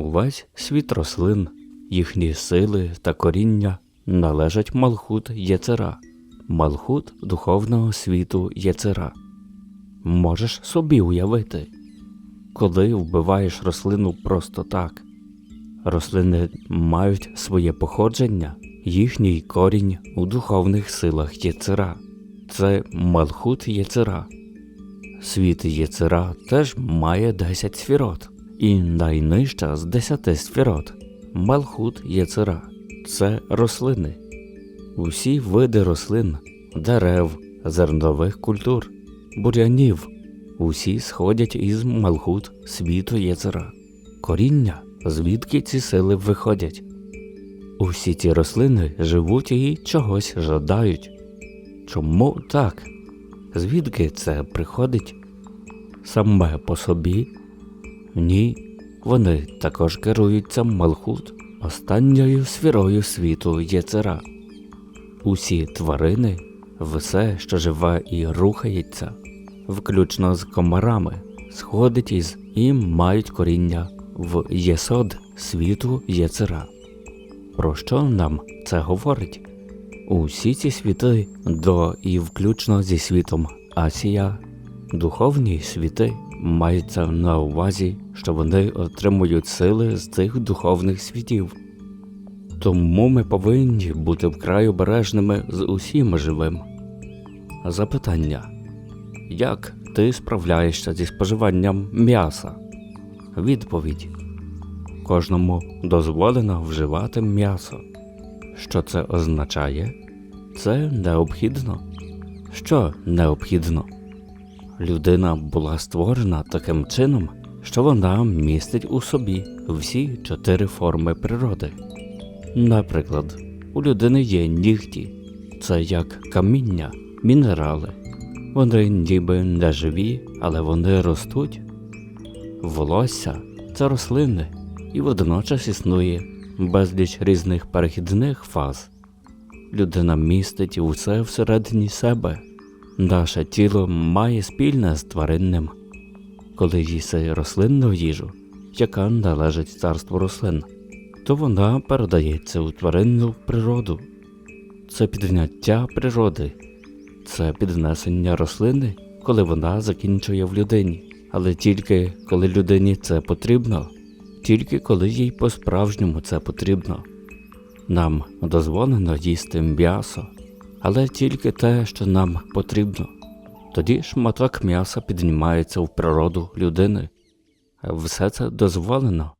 Увесь світ рослин, їхні сили та коріння належать Малхут Єцера, Малхут духовного світу Єцера. Можеш собі уявити, коли вбиваєш рослину просто так. Рослини мають своє походження, їхній корінь у духовних силах Єцера. Це Малхут Єцера. Світ Єцера теж має 10 сфірот, і найнижча з 10 сфірот Малхут Єцера. Це рослини. Усі види рослин, дерев, зернових культур, бурянів, усі сходять із Малхут світу Єцера. Коріння, звідки ці сили виходять. Усі ці рослини живуть і чогось жадають. Чому так? Звідки це приходить? Саме по собі? Ні, вони також керуються Малхут, останньою сферою світу Єцера. Усі тварини, все, що живе і рухається, включно з комарами, сходить із і мають коріння в Єсод світу Єцера. Про що нам це говорить? Усі ці світи до і включно зі світом Асія, духовні світи мається на увазі, що вони отримують сили з цих духовних світів. Тому ми повинні бути вкрай обережними з усім живим. Запитання Як ти справляєшся зі споживанням м'яса? Відповідь Кожному дозволено вживати м'ясо. Що це означає? Це необхідно. Що необхідно? Людина була створена таким чином, що вона містить у собі всі чотири форми природи. Наприклад, у людини є нігті, це як каміння, мінерали. Вони ніби не живі, але вони ростуть. Волосся це рослини, і водночас існує безліч різних перехідних фаз. Людина містить усе всередині себе. Наше тіло має спільне з тваринним. Коли їси рослинну їжу, яка належить царству рослин, то вона передається у тваринну природу. Це підняття природи, це піднесення рослини, коли вона закінчує в людині, але тільки коли людині це потрібно, тільки коли їй по-справжньому це потрібно. Нам дозволено їсти м'ясо, але тільки те, що нам потрібно. Тоді шматок м'яса піднімається в природу людини. Все це дозволено,